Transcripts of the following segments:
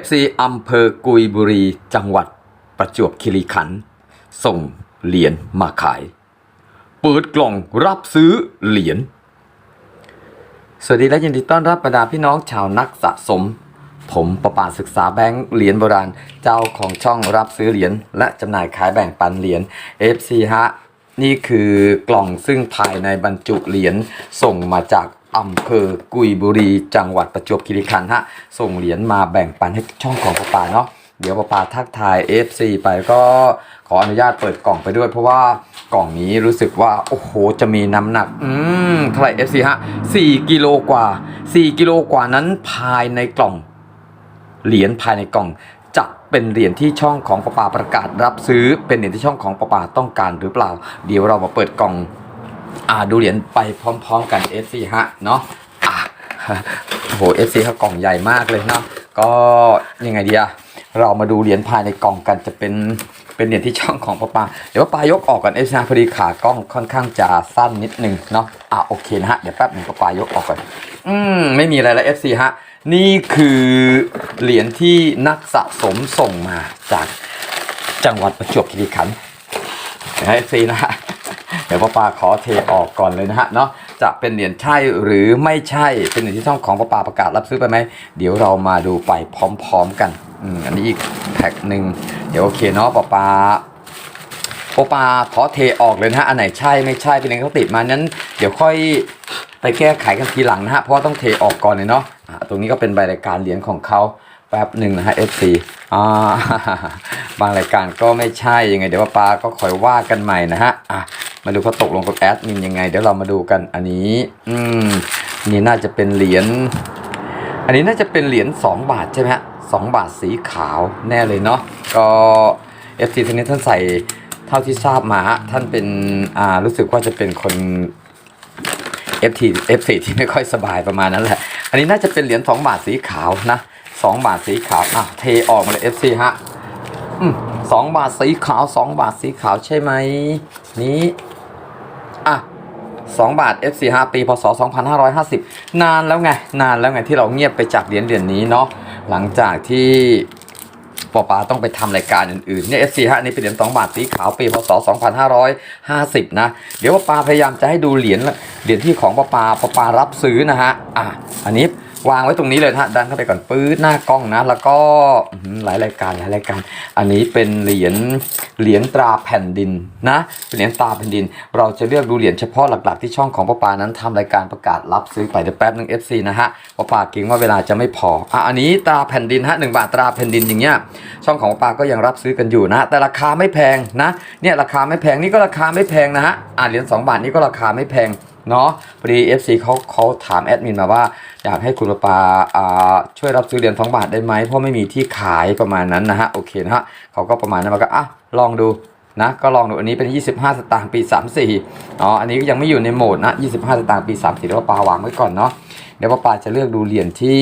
FC อำเภอกุยบุรี จังหวัดประจวบคีรีขันธ์ส่งเหรียญมาขาย เปิดกล่องรับซื้อเหรียญ สวัสดีและยินดีต้อนรับบรรดาพี่น้องชาวนักสะสม ผมประปาศึกษาแบงค์เหรียญโบราณ เจ้าของช่องรับซื้อเหรียญและจำหน่ายขายแบ่งปันเหรียญ FC ฮะ นี่คือกล่องซึ่งภายในบรรจุเหรียญส่งมาจาก อำเภอกุยบุรี จังหวัดประจวบคีรีขันธ์ฮะส่งเหรียญมาแบ่งปันให้ช่องของปปาเนาะเดี๋ยวปปาทักทาย FC ไปก็ขออนุญาตเปิดกล่องไปด้วย เพราะว่ากล่องนี้รู้สึกว่า โอ้โห จะมีน้ำหนัก อืมเท่าไหร่ FC ฮะ4กิโลกว่า 4 กิโลกว่านั้นภายในกล่อง เหรียญภายในกล่องจะเป็นเหรียญที่ช่องของปปาประกาศรับซื้อเป็นเหรียญที่ช่องของปปาต้องการหรือเปล่า เดี๋ยวเรามาเปิดกล่อง อ่าดูเหรียญไปพร้อม ๆ กัน FC ฮะเนาะอะโอ้โห FC เขากล่องใหญ่มากเลยเนาะก็ยังไงดีอะเรามาดูเหรียญภายในกล่องกันจะเป็นเป็นเหรียญที่ช่องของประปาเดี๋ยวประปายกออกก่อน FC ฮะพอดีขากล้องค่อนข้างจะสั้นนิดนึงเนาะอะโอเคนะฮะเดี๋ยวแป๊บหนึงประปายกออกก่อนอืมไม่มีอะไรแล้ว FC ฮะนี่คือเหรียญที่นักสะสมส่งมาจากจังหวัดประจวบคีรีขันธ์นะ FC นะฮะ เดี๋ยวป้าปาขอเทออกก่อนเลยนะฮะเนาะจะเป็นเหรียญใช่หรือไม่ใช่เป็นเหรียญที่ช่องของป้าปาประกาศรับซื้อไปไหมเดี๋ยวเรามาดูไปพร้อมๆกันอืมอันนี้อีกแพ็คหนึ่งเดี๋ยวโอเคเนาะป้าปาโอปาขอเทออกเลยนะฮะ อันไหนใช่ไม่ใช่เป็นอะไรเขาติดมานั้น เดี๋ยวค่อยไปแก้ไขกันทีหลังนะฮะ เพราะต้องเทออกก่อนเลยเนาะตรงนี้ก็เป็นใบรายการเหรียญของเขาแป๊บหนึ่งนะฮะ FC อ่าบางรายการก็ไม่ใช่ยังไง เดี๋ยวป้าปาก็คอยว่ากันใหม่นะฮะอะ มาดูเขาตกลงกับแอดมินยังไง เดี๋ยวเรามาดูกันอันนี้ อืมนี่น่าจะเป็นเหรียญอันนี้น่าจะเป็นเหรียญ2 บาทใช่ไหมฮะสองบาทสีขาวแน่เลยเนาะก็ FC ท่านนี้ท่านใส่เท่าที่ทราบมาฮะท่านเป็นอ่ารู้สึกว่าจะเป็นคน FT F4 ที่ไม่ค่อยสบายประมาณนั้นแหละ อันนี้น่าจะเป็นเหรียญ2บาทสีขาวนะ2บาทสีขาวอะเทออกมาเลย FC ฮะอืมสองบาทสีขาว 2 บาทสีขาวใช่ไหมนี้ อะ2บาท F4 5ปีพศ 2550 นานแล้วไง นานแล้วไงที่เราเงียบไปจากเหรียญเหรียญนี้เนาะหลังจากที่ปอปาต้องไปทำรายการอื่นๆเนี่ย FC ฮะนี่เป็นเหรียญ2บาทสีขาวปีพศ 2550 นะ เดี๋ยวปอปาพยายามจะให้ดูเหรียญเหรียญที่ของปอปาปอปารับซื้อนะฮะอะอันนี้ วางไว้ตรงนี้เลยนะฮะดันเข้าไปก่อนปื๊ดหน้ากล้องนะ แล้วก็หลายรายการหลายรายการ อันนี้เป็นเหรียญเหรียญตราแผ่นดินนะเหรียญตราแผ่นดิน เราจะเลือกดูเหรียญเฉพาะหลักๆที่ช่องของปอปานั้นทำรายการประกาศรับซื้อไปเดี๋ยวแป๊บนึง FC นะฮะปอปาเก่งว่าเวลาจะไม่พออะอันนี้ตราแผ่นดินฮะหนึ่งบาทตราแผ่นดินอย่างเงี้ยช่องของป้าปาก็ยังรับซื้อกันอยู่นะ แต่ราคาไม่แพงนะเนี่ยราคาไม่แพงนี่ก็ราคาไม่แพงนะฮะอ่าเหรียญ2บาทนี่ก็ราคาไม่แพง เนาะพอดี FC เขาเขาถามแอดมินมาว่า อยากให้คุณปาอ่าช่วยรับซื้อเหรียญ2บาทได้ไหมเพราะไม่มีที่ขายประมาณนั้นนะฮะโอเคนะฮะเขาก็ประมาณนั้นมาก็อะลองดูนะก็ลองดูอันนี้เป็น 25 สตางค์ปี 34อ๋ออันนี้ก็ยังไม่อยู่ในโหมดนะ 25 สตางค์ปี 34แล้วปาวางไว้ก่อนเนาะเดี๋ยวปาจะเลือกดูเหรียญที่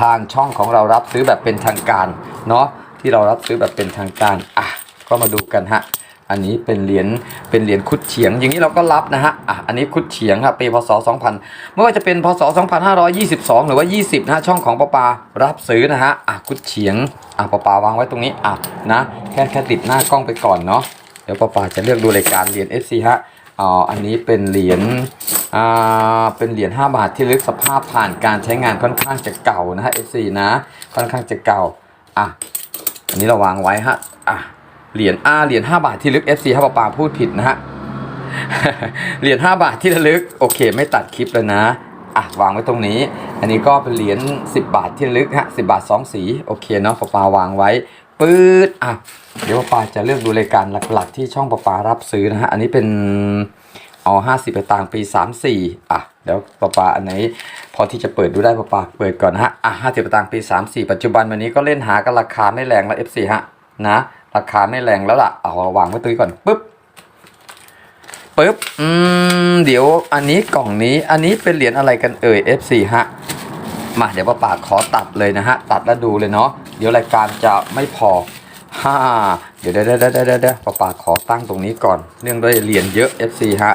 ทางช่องของเรารับซื้อแบบเป็นทางการเนาะที่เรารับซื้อแบบเป็นทางการอะก็มาดูกันฮะ อันนี้เป็นเหรียญเป็นเหรียญคุดเฉียง อย่างนี้เราก็รับนะฮะอะอันนี้คุดเฉียงครับปีพศ 2000 ไม่ว่าจะเป็นพศ 2522 หรือว่า 20นะะช่องของปะปารับซื้อนะฮะอะคุดเฉียงอะปะปาวางไว้ตรงนี้อะนะแค่แค่ติดหน้ากล้องไปก่อนเนาะเดี๋ยวปะปาจะเลือกดูรายการเหรียญ FC ฮะอ๋ออันนี้เป็นเหรียญอ่าเป็นเหรียญ5บาทที่ลึกสภาพผ่านการใช้งานค่อนข้างจะเก่านะฮะ FC นะค่อนข้างจะเก่าอะอันนี้เราวางไว้ฮะอะ เหรียญอาเหรียญ5บาทที่ลึก FC ฮะปาปาพูดผิดนะฮะเหรียญ5บาทที่ระลึกโอเค ไม่ตัดคลิปเลยนะอะวางไว้ตรงนี้ อันนี้ก็เป็นเหรียญ10 บาทที่ระลึกฮะ10บาท 2 สีโอเคเนาะปาปาวางไว้ปื๊ดอะเดี๋ยวปาปาจะเลือกดูรายการหลักๆ ที่ช่องปาปารับซื้อนะฮะอันนี้เป็นเอาห้าสิบต่างปีสามสี่อะเดี๋ยวปะปาอันไหนพอที่จะเปิดดูได้ปะปาเปิดก่อนนะฮะอะห้าสิบต่างปีสามสี่ปัจจุบันวันนี้ก็เล่นหากันราคาไม่แรงแล้ว F4 ฮะนะ ราคาไม่แรงแล้วล่ะ เอาวางไว้ตรงนี้ก่อนปุ๊บปุ๊บ อืม เดี๋ยวอันนี้กล่องนี้ อันนี้เป็นเหรียญอะไรกันเอ่ย F4 ฮะ มาเดี๋ยวป้าป่าขอตัดเลยนะฮะ ตัดแล้วดูเลยเนาะ เดี๋ยวรายการจะไม่พอฮ่าเดี๋ยวเดี๋ยวเดี๋ยวเดี๋ยวเดี๋ยวป้าป่าขอตั้งตรงนี้ก่อน เนื่องด้วยเหรียญเยอะ FC ฮะ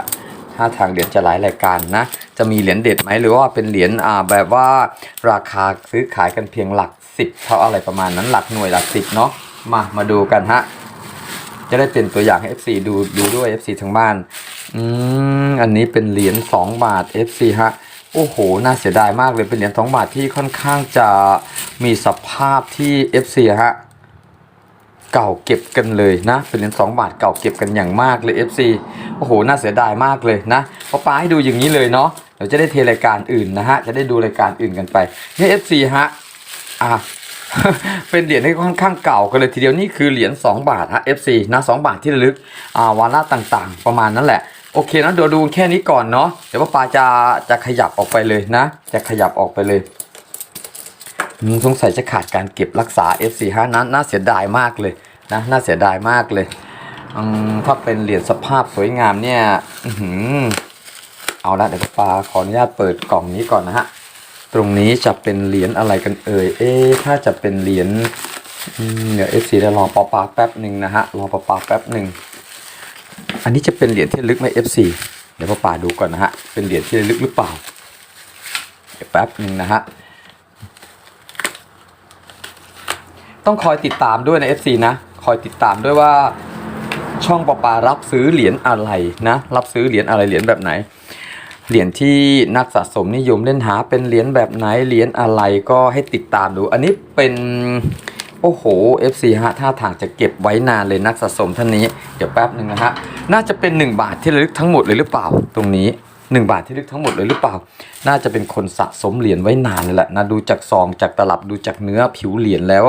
ท่าทางเหรียญจะหลายรายการนะ จะมีเหรียญเด็ดไหมหรือว่าเป็นเหรียญอ่าแบบว่าราคาซื้อขายกันเพียงหลักสิบเท่าอะไรประมาณนั้นหลักหน่วยหลักสิบเนาะ มา มาดูกันฮะ จะได้เป็นตัวอย่างให้ FC ดูดูด้วย FC ทางบ้าน อืม อันนี้เป็นเหรียญ2บาท FC ฮะ โอ้โห น่าเสียดายมากเลย เป็นเหรียญ2บาทที่ค่อนข้างจะมีสภาพที่ FC ฮะ เก่าเก็บกันเลยนะ เป็นเหรียญ2บาทเก่าเก็บกันอย่างมากเลย FC โอ้โห น่าเสียดายมากเลยนะพอป้าให้ดูอย่างนี้เลยเนาะ เดี๋ยวจะได้เทรายการอื่นนะฮะ จะได้ดูรายการอื่นกันไปนี่ FC ฮะ อะ เป็นเหรียญที่ค่อนข้างเก่ากันเลยทีเดียวนี่คือเหรียญ2บาทฮะ FC นะ2บาทที่ระลึกอ่าวาระต่างๆ ประมาณนั้นแหละโอเคนะเดี๋ยวดูแค่นี้ก่อนเนาะเดี๋ยวป้าปาจะจะขยับออกไปเลยนะ จะขยับออกไปเลยสงสัยจะขาดการเก็บรักษา FC ฮะนะน่าเสียดายมากเลยนะน่าเสียดายมากเลยถ้าเป็นเหรียญสภาพสวยงามเนี่ยอเอาละเดี๋ยวป้าขออนุญาตเปิดกล่องนี้ก่อนนะฮะ รงนี้จะเป็นเหรียญอะไรกันเอ่ย เอ๊ถ้าจะเป็นเหรียญเดี๋ยวเอฟซีจะรอปอปาแป๊บหนึ่งนะฮะ รอปอปาแป๊บหนึ่ง อันนี้จะเป็นเหรียญที่ลึกไหมเอฟซีเดี๋ยวปอปาดูก่อนนะฮะ เป็นเหรียญที่ลึกหรือเปล่า เดี๋ยวแป๊บหนึ่งนะฮะ ต้องคอยติดตามด้วยนะ FC นะ คอยติดตามด้วยว่าช่องปอปารับซื้อเหรียญอะไรนะ รับซื้อเหรียญอะไรเหรียญแบบไหน เหรียญที่นักสะสมนิยมเล่นหาเป็นเหรียญแบบไหนเหรียญอะไรก็ให้ติดตามดู อันนี้เป็นโอ้โห FC ฮะท่าทางจะเก็บไว้นานเลยนักสะสมท่านนี้ เดี๋ยวแป๊บหนึ่งนะฮะน่าจะเป็น 1 บาทที่ระลึกทั้งหมดเลยหรือเปล่า ตรงนี้ 1 บาทที่ลึกทั้งหมดเลยหรือเปล่า น่าจะเป็นคนสะสมเหรียญไว้นานเลยแหละนะดูจากซองจากตลับดูจากเนื้อผิวเหรียญแล้ว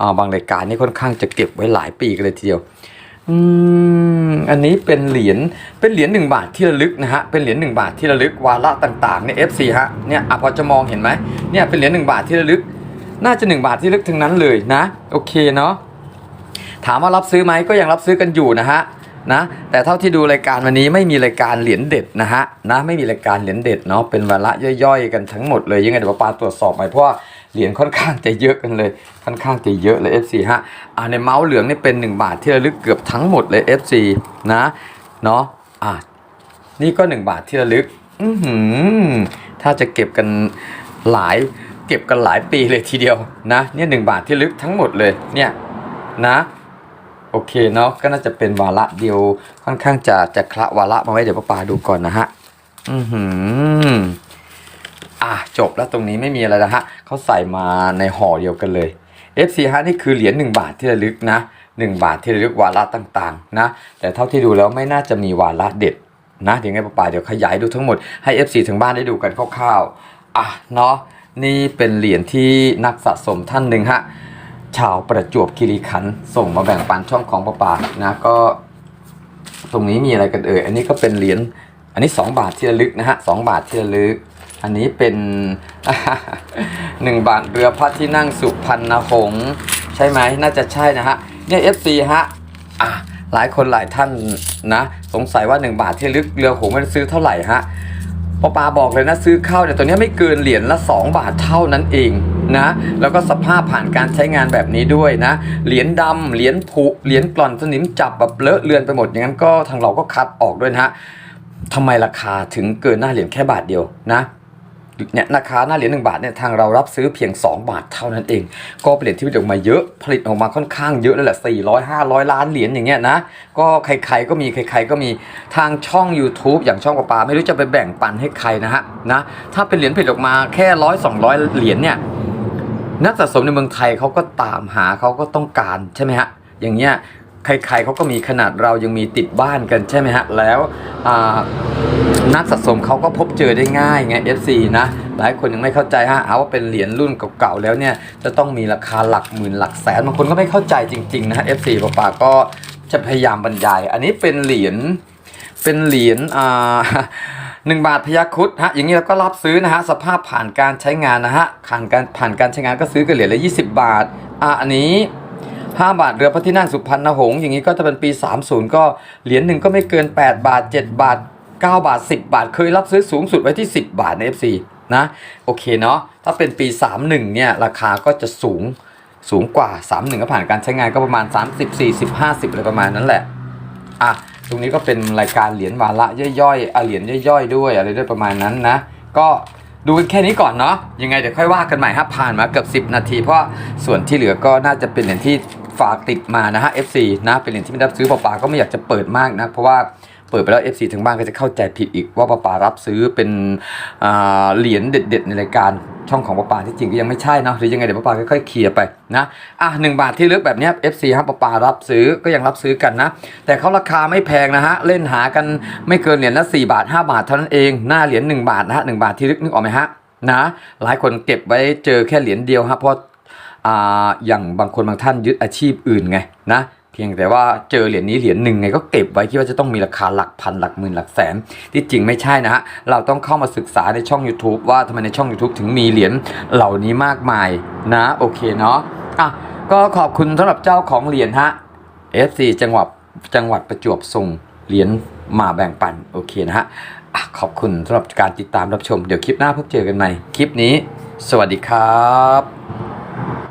อ่าบางรายการนี่ค่อนข้างจะเก็บไว้หลายปีกันเลยทีเดียว อืมอันนี้เป็นเหรียญเป็นเหรียญหนึ่งบาทที่ระลึกนะฮะเป็นเหรียญหนึ่งบาทที่ระลึกวาระต่างๆเนี่ย FC ฮะเนี่ยอะพอจะมองเห็นไหมเนี่ยเป็นเหรียญหนึ่งบาทที่ระลึก น่าจะหนึ่งบาทที่ระลึกทั้งนั้นเลยนะ โอเคเนาะถามว่ารับซื้อไหมก็ยังรับซื้อกันอยู่นะฮะนะแต่เท่าที่ดูรายการวันนี้ไม่มีรายการเหรียญเด็ดนะฮะนะไม่มีรายการเหรียญเด็ดเนาะเป็นวาระย่อยๆ กันทั้งหมดเลยยังไงเดี๋ยวป้าตรวจสอบไปเพราะว่า เหรียญค่อนข้างจะเยอะกันเลย ค่อนข้างจะเยอะเลย FC ฮะอ่าในเมาส์เหลืองนี่เป็น 1 บาทที่ระลึกเกือบทั้งหมดเลย FC นะเนาะอ่านี่ก็ 1 บาทที่ระลึกอือหือถ้าจะเก็บกันหลายเก็บกันหลายปีเลยทีเดียวนะเนี่ยหบาทที่ลึกทั้งหมดเลยเนี่ยนะโอเคเนาะก็น่าจะเป็นวาระเดียวค่อนข้างจะจะคละวาระมาไว้เดี๋ยวป้าปาดูก่อนนะฮะ อือหือ อะจบแล้วตรงนี้ไม่มีอะไรแล้วฮะเขาใส่มาในห่อเดียวกันเลย FC ฮะนี่คือเหรียญ1บาทที่ระลึกนะ1บาทที่ระลึกวาระต่างๆนะแต่เท่าที่ดูแล้วไม่น่าจะมีวาระเด็ดนะเดี๋ยวไงป้าปาเดี๋ยวขยายดูทั้งหมดให้ FC ทางบ้านได้ดูกันคร่าวๆอะเนาะนี่เป็นเหรียญที่นักสะสมท่านหนึ่งฮะชาวประจวบคีรีขันธ์ส่งมาแบ่งปันช่องของป้าปานะก็ตรงนี้มีอะไรกันเอ่ย อันนี้ก็เป็นเหรียญ อันนี้ 2 บาทที่ระลึกนะฮะสบาทที่ระลึก อันนี้เป็น1บาทเรือพระที่นั่งสุพรรณหงษ์ใช่ไหมน่าจะใช่นะฮะเนี่ย FC ฮะอะหลายคนหลายท่านนะ สงสัยว่า 1 บาทที่ลึกเรือหงส์มันซื้อเท่าไหร่ฮะปอปาบอกเลยนะซื้อเข้าเนี่ยตัวนี้ไม่เกินเหรียญละ 2 บาทเท่านั้นเองนะแล้วก็สภาพผ่านการใช้งานแบบนี้ด้วยนะ เหรียญดำเหรียญผุเหรียญกล่อนสนิมจับแบบเลอะเลือนไปหมดอย่างนั้นก็ทางเราก็คัดออกด้วยนะฮะทำไมราคาถึงเกินหน้าเหรียญแค่บาทเดียวนะ เนี่ยราคาหน้าเหรียญหนึ่งบาทเนี่ยทางเรารับซื้อเพียง 2 บาทเท่านั้นเอง ก็เป็นเหรียญที่ผลิตออกมาเยอะผลิตออกมาค่อนข้างเยอะเลยแหละ400 500ล้านเหรียญอย่างเงี้ยนะก็ใครๆก็มีใครๆก็มีทางช่อง YouTube อย่างช่องปลาปาไม่รู้จะไปแบ่งปันให้ใครนะฮะนะถ้าเป็นเหรียญผลิตออกมาแค่ร้อยสองร้อยเหรียญเนี่ยนักสะสมในเมืองไทยเขาก็ตามหาเขาก็ต้องการใช่ไหมฮะอย่างเงี้ยใครๆเขาก็มีขนาดเรายังมีติดบ้านกันใช่ไหมฮะแล้วอ่า นักสะสมเขาก็พบเจอได้ง่ายไง FC นะหลายคนยังไม่เข้าใจฮะเอาว่าเป็นเหรียญรุ่นเก่าๆแล้วเนี่ยจะต้องมีราคาหลักหมื่นหลักแสนบางคนก็ไม่เข้าใจจริงๆนะฮะ FC ปาปาก็จะพยายามบรรยาย อันนี้เป็นเหรียญเป็นเหรียญอ่าหนึ่งบาทพยัคฆ์คุดฮะอย่างนี้เราก็รับซื้อนะฮะสภาพผ่านการใช้งานนะฮะผ่านการผ่านการใช้งานก็ซื้อกันเหรียญละ 20 บาทอะอันนี้5 บาทเรือพระที่นั่งสุพรรณหงษ์อย่างนี้ก็จะเป็นปี 30 ก็เหรียญหนึ่งก็ไม่เกิน 8 บาท 7 บาท 9 บาท 10 บาท เคยรับซื้อสูงสุดไว้ที่ 10 บาทใน FC นะโอเคเนาะถ้าเป็นปี 31 เนี่ย ราคาก็จะสูงสูงกว่า 31 ก็ผ่านการใช้งานก็ประมาณ 30 40 50อะไรประมาณนั้นแหละอะตรงนี้ก็เป็นรายการเหรียญวาระย่อยๆอะเหรียญย่อยๆ ด้วยอะไรด้วยประมาณนั้นนะ ก็ดูกันแค่นี้ก่อนเนาะยังไงเดี๋ยวค่อยว่ากันใหม่ครับผ่านมาเกือบ10 นาที เพราะส่วนที่เหลือก็น่าจะเป็นเหรียญที่ฝากติดมานะฮะ FC นะเป็นเหรียญที่ไม่ได้รับซื้อเปล่าๆก็ไม่อยากจะเปิดมากนะเพราะว่า เปิดไปแล้ว FC ถึงบ้านก็จะเข้าใจผิดอีกว่าป้าปารับซื้อเป็นเหรียญเด็ด ๆ ในรายการช่องของป้าปาที่จริงก็ยังไม่ใช่เนาะหรือยังไงเดี๋ยวป้าปาค่อยๆเคลียร์ไปนะอะหนึ่งบาทที่ลึกแบบนี้ FC ครับป้าปารับซื้อก็ยังรับซื้อกันนะ แต่เขาราคาไม่แพงนะฮะเล่นหากันไม่เกินเหรียญละ4บาท 5 บาทเท่านั้นเองหน้าเหรียญ1บาทนะฮะ1บาทที่ลึกนึกออกไหมฮะนะหลายคนเก็บไว้เจอแค่เหรียญเดียวครับเพราะอาอย่างบางคนบางท่านยึดอาชีพอื่นไงนะ เพียงแต่ว่าเจอเหรียญนี้เหรียญหนึ่งไงก็เก็บไว้คิดว่าจะต้องมีราคาหลักพันหลักหมื่นหลักแสน ที่จริงไม่ใช่นะฮะเราต้องเข้ามาศึกษาในช่อง YouTube ว่าทำไมในช่อง YouTube ถึงมีเหรียญเหล่านี้มากมายนะโอเคเนาะอะก็ขอบคุณสำหรับเจ้าของเหรียญฮะ FC จังหวัดจังหวัดประจวบส่งเหรียญมาแบ่งปันโอเคนะฮะอะขอบคุณสำหรับการติดตามรับชม เดี๋ยวคลิปหน้าพบเจอกันใหม่คลิปนี้ สวัสดีครับ